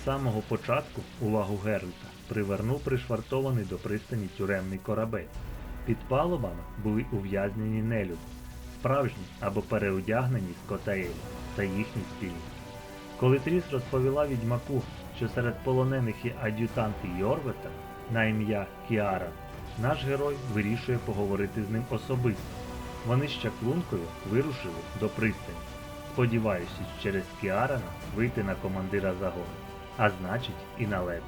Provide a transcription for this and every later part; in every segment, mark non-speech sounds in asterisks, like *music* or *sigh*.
З самого початку увагу Геральта привернув пришвартований до пристані тюремний корабель. Під палубами були ув'язнені нелюди, справжні або переодягнені скотаелі та їхні спільники. Коли Тріс розповіла відьмаку, що серед полонених є ад'ютанти Йорвета на ім'я Кіара, наш герой вирішує поговорити з ним особисто. Вони з чаклункою вирушили до пристані, сподіваючись через Кіарана вийти на командира загону, а значить і на лето.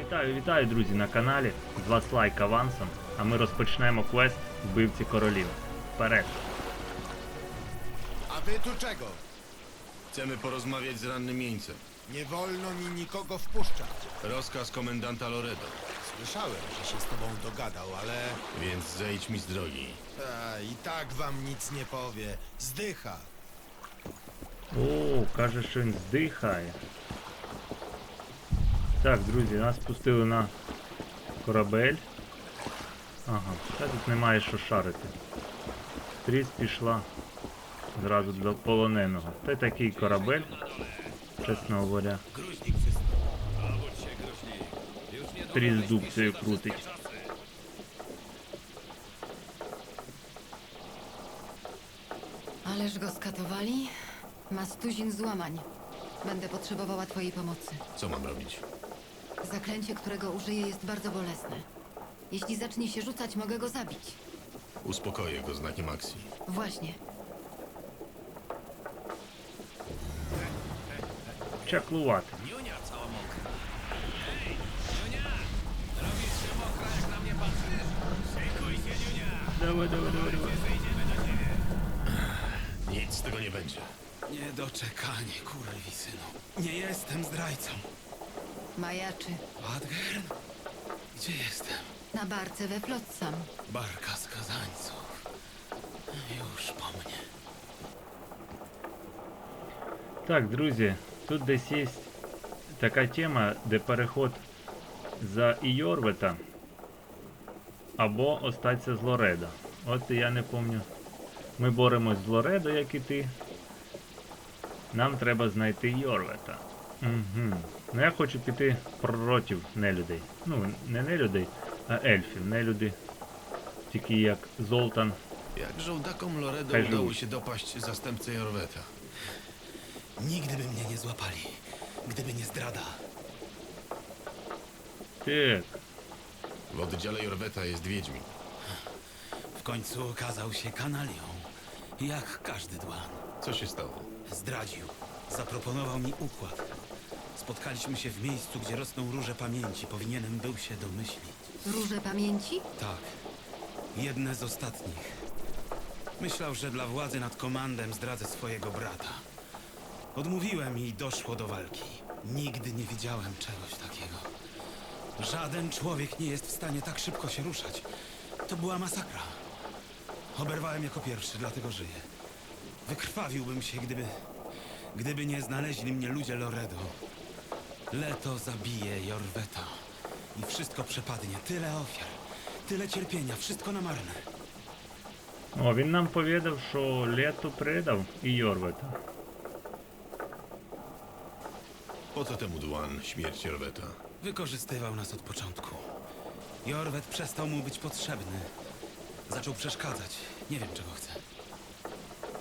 Вітаю, вітаю, друзі, на каналі. З вас лайк авансом, а ми розпочнемо квест Вбивці королів. Вперед! A wy tu czego? Chcemy porozmawiać z rannym jeńcem. Nie wolno mi nikogo wpuszczać. Rozkaz komendanta Loredo, Słyszałem, że się z tobą dogadał, ale... więc zejdź mi z drogi. A, I tak wam nic nie powie. Zdycha. О, каже, що він здихає. Так, друзі, нас пустили на корабель. Ага, та тут немає що шарити. Тріс пішла зразу до полоненого. Та й такий корабель, чесно говоря. Тріс дубцею крутить. Ależ go skatowali? Ma stuzin złamań. Będę potrzebowała twojej pomocy. Co mam robić? Zaklęcie, którego użyję, jest bardzo bolesne. Jeśli zacznie się rzucać, mogę go zabić. Uspokoję go znakiem akcji. Właśnie. Чаклувати. Давай, давай, давай, давай. Nic z tego nie będzie. Niedoczekanie, kurwisynu. Nie jestem zdrajcą. Majaczy. Adgern? Gdzie jestem? Na barce we Flotsam. Barka skazańców. Już po mnie. Так, друзі, тут десь є така тема, де переход за Іорвета або остаться з Лоредо. От я не пам'ятаю. Ми боремось з Лоредо, як і ти. Нам треба знайти Йорвета. Угу. Ну я хочу піти проти нелюдей. Ну, не нелюдей, а ельфів. Нелюди. Такі як Золтан. Jak żołdakom Loredo Hej, udało się dopaść zastępcę Jorweta? Nigdy by mnie nie złapali, gdyby nie zdrada. Pięk. W oddziale Jorweta jest Wiedźmin. W końcu okazał się kanalią, jak każdy dłan. Co się stało? Zdradził. Zaproponował mi układ. Spotkaliśmy się w miejscu, gdzie rosną róże pamięci. Powinienem był się domyślić. Róże pamięci? Tak. Jedne z ostatnich. Myślał, że dla władzy nad komandem zdradzę swojego brata. Odmówiłem i doszło do walki. Nigdy nie widziałem czegoś takiego. Żaden człowiek nie jest w stanie tak szybko się ruszać. To była masakra. Oberwałem jako pierwszy, dlatego żyję. Wykrwawiłbym się, gdyby... Gdyby nie znaleźli mnie ludzie Loredo. Leto zabije Jorweta. I wszystko przepadnie. Tyle ofiar. Tyle cierpienia. Wszystko na marne. О, він нам повідав, що лето придав і Йорвета. Po co temu dłan śmierć Jorweta? Wykorzystywał nas od początku. Jorwet przestał mu być potrzebny. Zaczął przeszkadzać. Nie wiem, czego chce.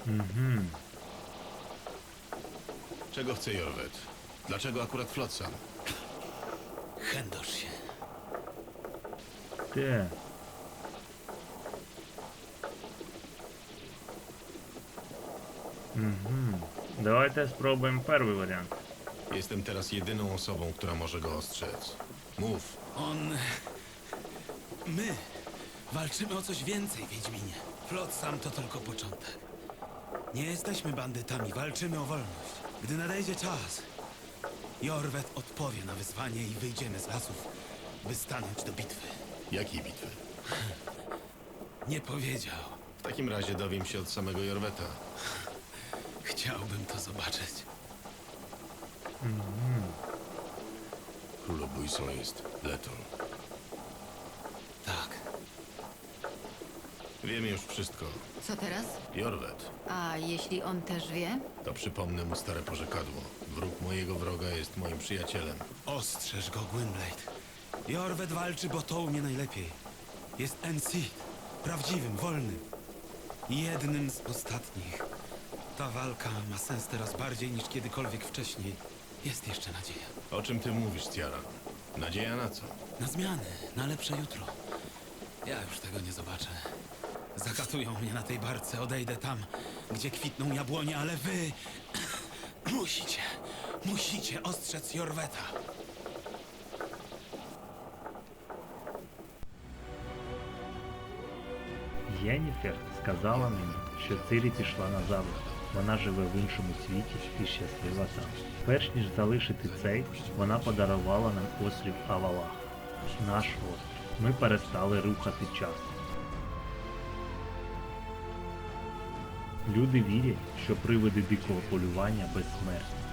Угу. Czego chce Jorwet? Dlaczego akurat Flotsam? Chędosz się. Те. Угу. Давайте спробуємо перший варіант. Jestem teraz jedyną osobą, która może go ostrzec. Mów. On... My walczymy o coś więcej, Wiedźminie. Flot sam to tylko początek. Nie jesteśmy bandytami, walczymy o wolność. Gdy nadejdzie czas, Jorwet odpowie na wyzwanie i wyjdziemy z lasów, by stanąć do bitwy. Jakiej bitwy? *laughs* Nie powiedział. W takim razie dowiem się od samego Jorweta. Chciałbym to zobaczyć. Królobójcą jest Leton. Tak. Wiemy już wszystko. Co teraz? Jorwet, A jeśli on też wie? to przypomnę mu stare porzekadło. Wróg mojego wroga jest moim przyjacielem. Ostrzeż go, Gwynblade. Jorwet walczy, bo to umie najlepiej. Jest Enseed. Prawdziwym, wolnym. Jednym z ostatnich. Ta walka ma sens teraz bardziej niż kiedykolwiek wcześniej. Jest jeszcze nadzieja. O czym ty mówisz, Ciara? Nadzieja na co? Na zmiany, na lepsze jutro. Ja już tego nie zobaczę. Zakatują mnie na tej barce, odejdę tam, gdzie kwitną jabłonie, ale wy *clears throat* musicie, musicie ostrzec Jorweta. Єніфер сказала мені, що Цирі пішла на завод. Вона живе в іншому світі і щаслива там. Перш ніж залишити цей, вона подарувала нам острів Авалах. Наш острів. Ми перестали рухати час. Люди вірять, що привиди дикого полювання безсмертні.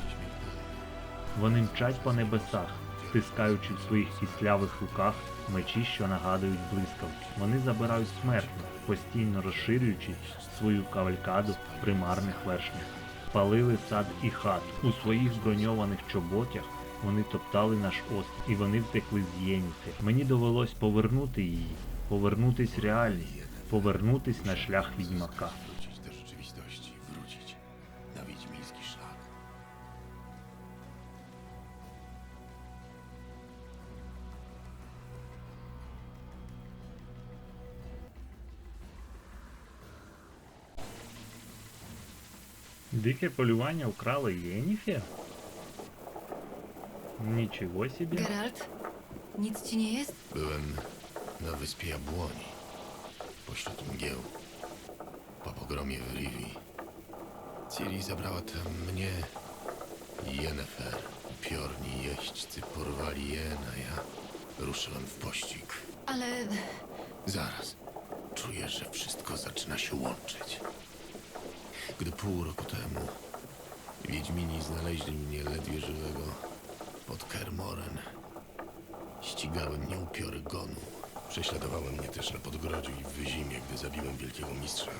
Вони мчать по небесах, стискаючи в своїх кислявих руках мечі, що нагадують блискавки. Вони забирають смертних, постійно розширюючи свою кавалькаду примарних вершнях. Палили сад і хат. У своїх броньованих чоботях вони топтали наш острів, і вони втекли з Єніти. Мені довелось повернути її, повернутись реальність, повернутись на шлях відьмака. Дике полювання украли Єніфер? Нічого собі. Geralt? Nic ci nie jest? Byłem na wyspie Jabłoni, pośród mgieł, po pogromie w Rivi. Ciri zabrała tam mnie i Yennefer. Upiorni jeźdźcy porwali je, a ja ruszyłem w pościg. Ale Zaraz. Czuję, że wszystko zaczyna się łączyć. Gdy pół roku temu Wiedźmini znaleźli mnie ledwie żywego pod Kermoren, ścigały mnie upiory gonu. Prześladowały mnie też na Podgrodziu i w Wyzimie, gdy zabiłem wielkiego mistrza.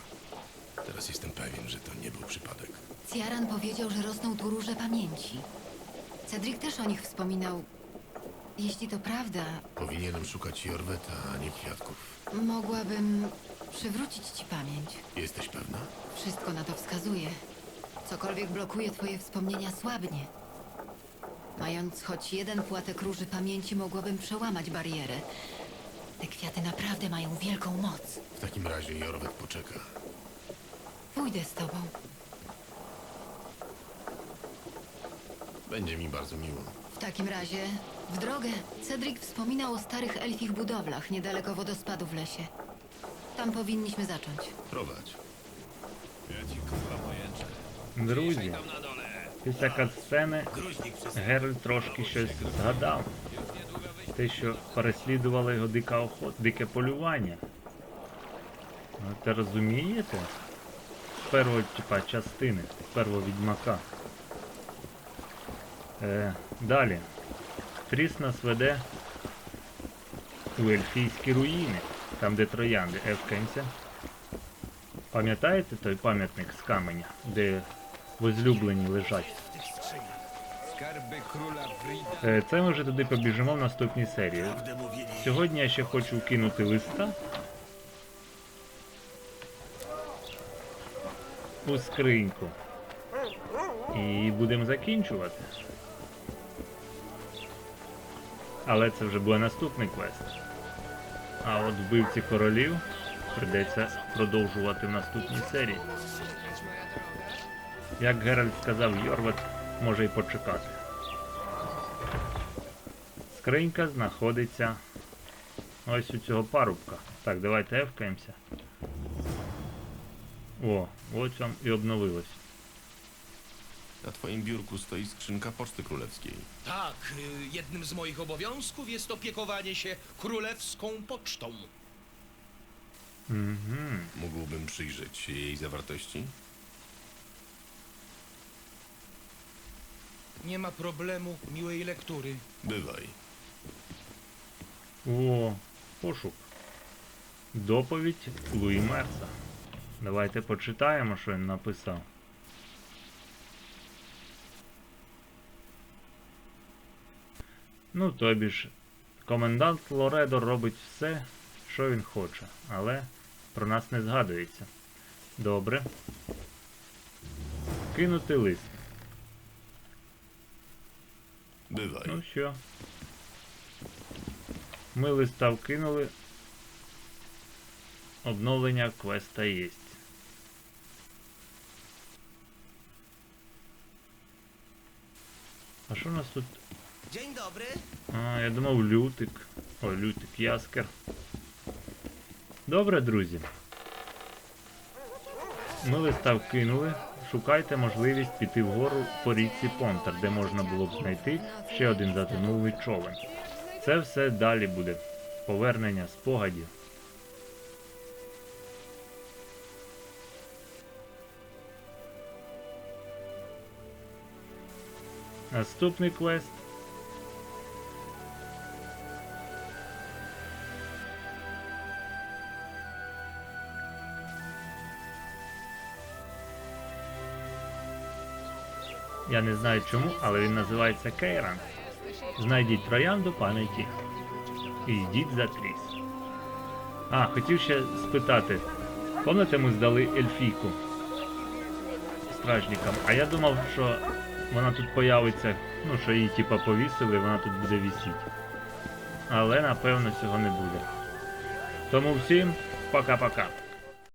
Teraz jestem pewien, że to nie był przypadek. Ciaran powiedział, że rosną tu róże pamięci. Cedric też o nich wspominał. Jeśli to prawda, Powinienem szukać Jorweta, a nie kwiatków. mogłabym przywrócić ci pamięć. Jesteś pewna? Wszystko na to wskazuje. Cokolwiek blokuje twoje wspomnienia słabnie. Mając choć jeden płatek róży pamięci, mogłabym przełamać barierę. Te kwiaty naprawdę mają wielką moc. W takim razie Jorwet poczeka. Pójdę z tobą. Będzie mi bardzo miło. W takim razie, w drogę. Cedric wspominał o starych elfich budowlach niedaleko wodospadu w lesie. Tam powinniśmy zacząć. Prowadź. Друзі, після катсцени Геральт трошки щось згадав. Те, що переслідувала його дика охота, дике полювання. Ну, Це розумієте? З першого типа, частини, з першого відьмака. Е, далі. Тріс нас веде у ельфійські руїни, там де троянди Евкенця. Пам'ятаєте той пам'ятник з каменя, де возлюблені лежать? Е, Це ми вже туди побіжимо в наступній серії. Сьогодні я ще хочу кинути листа. У скриньку. І будемо закінчувати. Але це вже буде наступний квест. А от вбивці королів придеться продовжувати в наступній серії. Як Геральт сказав, Йорват може й почекати. Скринька знаходиться ось у цього парубка. Так, давайте ефкаємося. О, ось вам і обновилось. Na twoim biurku stoi skrzynka Poczty Królewskiej. Tak, y, jednym z moich obowiązków jest opiekowanie się królewską pocztą. Mhm. Mógłbym przyjrzeć się jej zawartości? Nie ma problemu, miłej lektury. Bywaj. О, пошук. Доповідь Луї Мерса. Давайте почитаємо, що він написав. Ну, тобі ж, комендант Лоредо робить все, що він хоче, але про нас не згадується. Добре. Кинути лист. Bywaj. Ну що. Ми листа вкинули. Обновлення квеста є. А що у нас тут? Dzień dobry. А, я думав лютик. Ой, лютик, яскер. Добре, друзі. Ми листа вкинули. Шукайте можливість піти вгору по річці Понтер, де можна було б знайти ще один затонулий човен. Це все далі буде. Повернення спогадів. Наступний квест. Я не знаю чому, але він називається Кейран. Знайдіть троянду пам'яті і йдіть за тріс. А, хотів ще спитати. Пам'ятаєте, ми здали ельфійку стражникам, а я думав, що вона тут появиться, ну, що її типа повісили, вона тут буде вісіти. Але напевно цього не буде. Тому всім пока-пока.